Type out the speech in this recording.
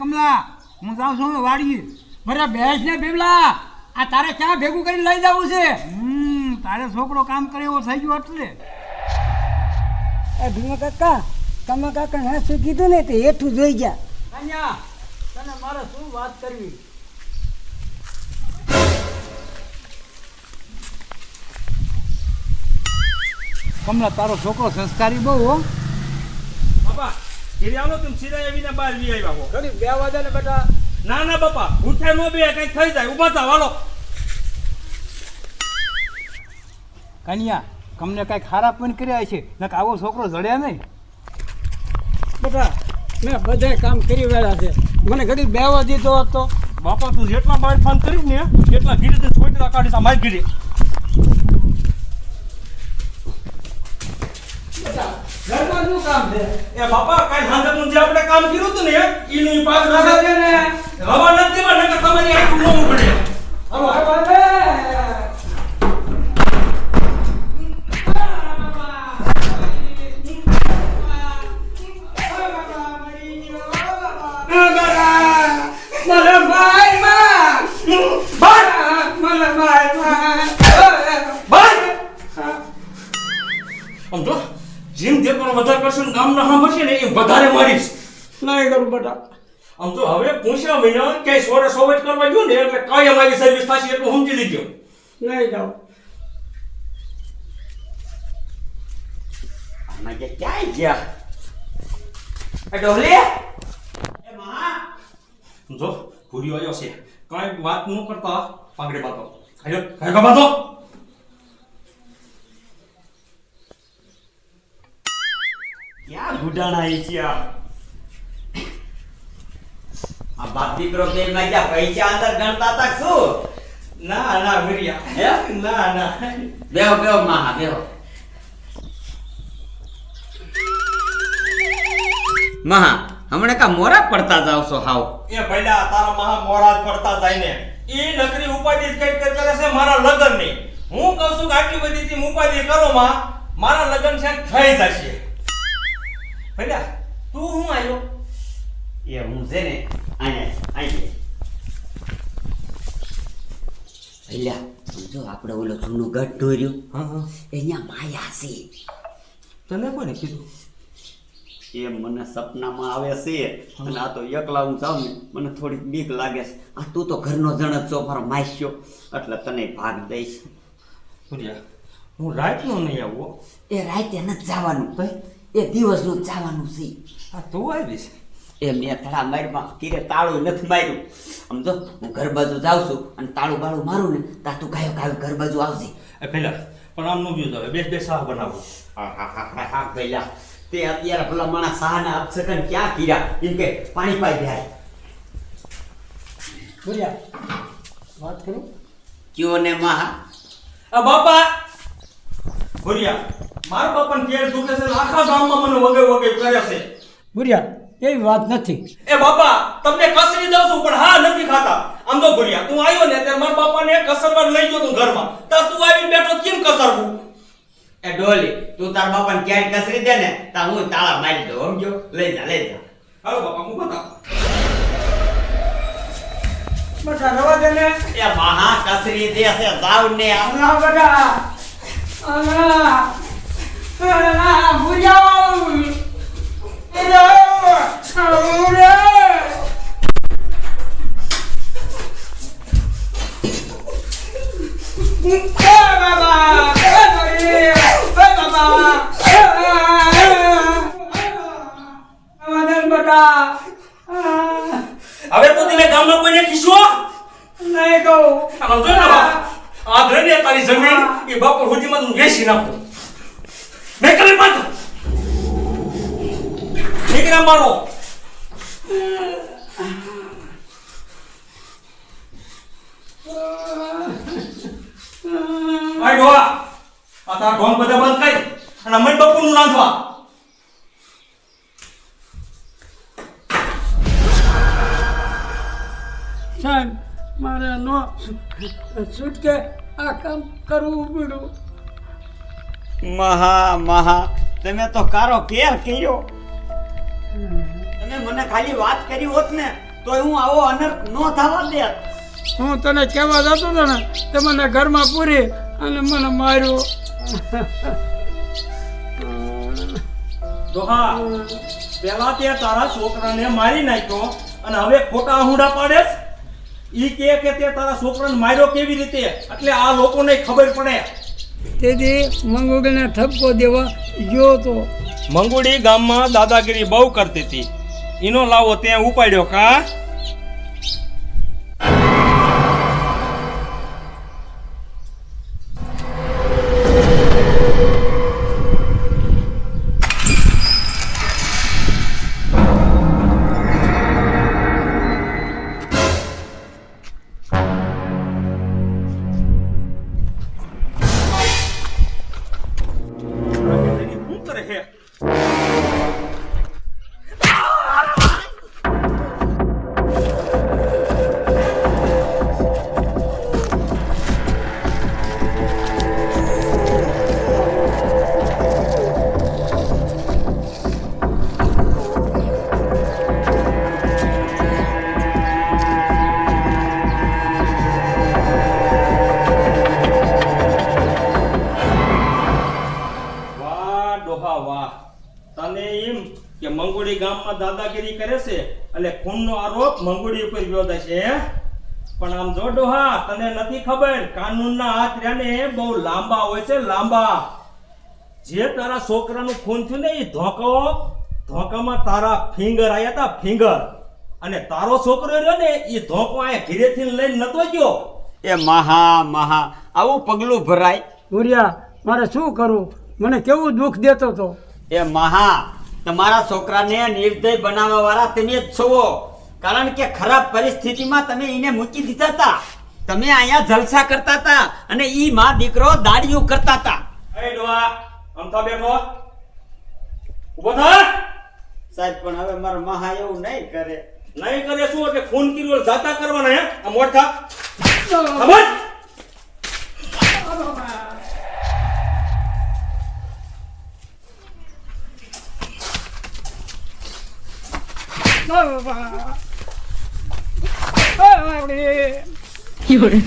કમલા હું જાઉં છું વાડી મારે બેસ ને ભીમલા આ તારે ક્યાં ભેગું કરીને લઈ જવું છે? હમ તારે છોકરો કામ કરે એવો થઈ ગયો એટલે. એ ભીમા કાકા કમા કાકા હા શું કીધું ને તે હેઠું જોઈ જા અહીંયા તને મારે શું વાત કરવી? કમલા તારો છોકરો સંસ્કારી બહુ હો. બાપા ઘેરે આવો તમે સીધા આવીને બહાર વી આવ્યા હો. ઘડી બે વાગે ને બેટા. ના ના બાપા ઉઠાય નો બે કંઈક થઈ જાય. થાવ હાલો. કન્યા કમને કાંઈક ખારા પણ કર્યા છે નક આવો છોકરો જડ્યા નહીં. બેટા મેં બધાય કામ કરી વેળા છે. મને ઘડી બેવા દીધો હતો. બાપા તું જેટલા બાર ફોન કરીશ ને એટલા તે છોકરા કાઢીશ આ મારી ઘીરે ઘરમાં શું કામ છે એ બાપા કાલ હાંજરનું જે આપણે કામ કર્યું હતું ને પાછું દે ને. હવા નથી દેવા નકર તમારી આંખ જે પણ વધારે કરશો ને ના સાંભળશે ને એ વધારે મારીશ. નહીં કરું બેટા. આમ તો હવે પૂછ્યા મહિના ક્યાંય સોરે સોવેટ કરવા ગયો ને એટલે કઈ અમારી સર્વિસ થશે એટલું સમજી લીધો. નહીં જાઓ આમાં જે ક્યાંય ગયા? એ મા! જો ભૂરી આવ્યો છે. કઈ વાત ન કરતા પાંગડે બાતો આયો કઈ બાતો ક્યાં ગુડાણા એ છે આ? બાપ દીકરો બે માં ગયા પૈસા અંદર ગણતા તા કે શું? ના ના ભૂરિયા હે? ના ના. બેહો બેહો માં બેહો. મહા હમણાં કા મોરા પડતા જાવ છો હાવ? એ ભઈલા તારા મહા મોરા પડતા જાય ને. એ નકરી ઉપાધિ કઈ કરે છે મારા લગનની હું કહું છું કે આટલી બધી ઉપાધિ કરો માં મારા લગન છે થઈ જશે. ભઈલા તું હું આવ્યો એ હું છે ને અહીંયા આવી ભઈલા જો આપણે ઓલો જૂનું ગઢ દોર્યું. હા હા. અહીંયા માયા છે. તને કોને કીધું? એ મને સપનામાં આવે છે અને આ તો એકલા હું જાઉં ને મને થોડીક બીક લાગે છે. આ તું તો ઘરનો જણ જ છો મારો માસ્યો એટલે તને ભાગ દઈશ. હું રાતનો નહીં આવું. એ રાતે નથી જવાનું. એ દિવસનું જવાનું છે. આ તું આવીશ. એ મેં તાળા મારમાં કીરે તાળું નથી માર્યું. આમ જો હું ઘર બાજુ જાઉં છું અને તાળું બાળું મારું ને તા તું ગાયો ગાયો ઘર બાજુ આવજે. એ પેલા પણ આમ નું બીજું બેસ બેસ શાહ બનાવો. હા હા હા હા હા ભઈલા. તે અત્યારે ભલા માણસ સાના અપસકન ક્યાં કીરા એમ કે પાણી પાઈ જાય. બોલ્યા વાત કરું? કયો ને મા? બાપા! ભૂરિયા મારા બાપાને કેળ દુખે છે ને આખા ગામમાં મને વગે વગે કરે છે. ભુરિયા એવી વાત નથી. એ બાપા તમને કસરી દઉં છું પણ હા નથી ખાતા. આમ તો ભુરિયા તું આવ્યો ને ત્યારે મારા બાપાને કસરવાર લઈ ગયો તું ઘરમાં. તા તું આવી બેઠો કેમ કસરવું? એ ડોલી તું તાર બાપાને ક્યાંય કસરી દે ને તા હું તાળા મારી દઉં સમજો લઈ જા લઈ જા. હાલો બાપા હું બતા બેટા રવા દે ને. એ મહા કસરી દે છે જાવ ને અલા બધા. બુરિયા હવે તો તમે ગામમાં કોઈને કીશો આમ જો ને બાપ, આ ધરે તારી જમીન એ બાપુ સુધીમાં તું વેચી નાખું. મેં કરી પાછો નીકળ્યા મારો. ભાઈ ડોહા. આ તાર ઢોંગ બધા બંધ કરી અને મન બપોરનું રાંધવા. સાહેબ, મારે નો છૂટકે આ કામ કરવું પડ્યું. મહા મહા. તમે તો કારો કેર કર્યો. તમે મને ખાલી વાત કરી હોત ને તો હું આવો અનર્થ ન થવા દેત. હું તને કહેવા જતો હતો ને તે મને ઘરમાં પૂરી અને મને માર્યો. હા પેલા તે તારા છોકરાને મારી નાખ્યો અને હવે ખોટા હુંડા પાડે ઈ કે કે તે તારા છોકરાને માર્યો કેવી રીતે? એટલે આ લોકોને ખબર પડે. તેથી મંગોગલને ઠપકો દેવા ગયો તો મંગુડી ગામમાં દાદાગીરી બહુ કરતી હતી. એનો લાવો ત્યાં ઉપાડ્યો કા? મંગોડી ગામમાં દાદાગીરી કરે છે એટલે ખૂનનો આરોપ મંગોડી ઉપર વ્યોદાય છે પણ આમ જો ડોહા તને નથી ખબર કાનૂનના હાથ રહ્યા બહુ લાંબા હોય છે લાંબા. જે તારા છોકરાનું ખૂન થયું ને એ ધોકો ધોકામાં તારા ફિંગર આવ્યા હતા ફિંગર. અને તારો છોકરો રહ્યો ને એ ધોકો આયા ઘીરેથી લઈને નતો ગયો. એ મહા મહા આવું પગલું ભરાય. ગુરિયા મારે શું કરવું મને કેવું દુઃખ દેતો હતો એ મહા તમારા છોકરાને નિર્દય બનાવવા વાળા તમે જ છો. કારણ કે ખરાબ પરિસ્થિતિમાં તમે એને મૂકી દીધા હતા. તમે અહીંયા જલસા કરતા હતા અને ઈ માં દીકરો દાડીઓ કરતા હતા. એ ડોવા અમથા બેઠો. ઊભો થા. સાહેબ પણ હવે મારો મહા એવું નહીં કરે. નહીં કરે શું? એટલે ખૂન કર્યો જાતા કરવાના હે? આ મોટા ખબર 아, 우리. 이걸.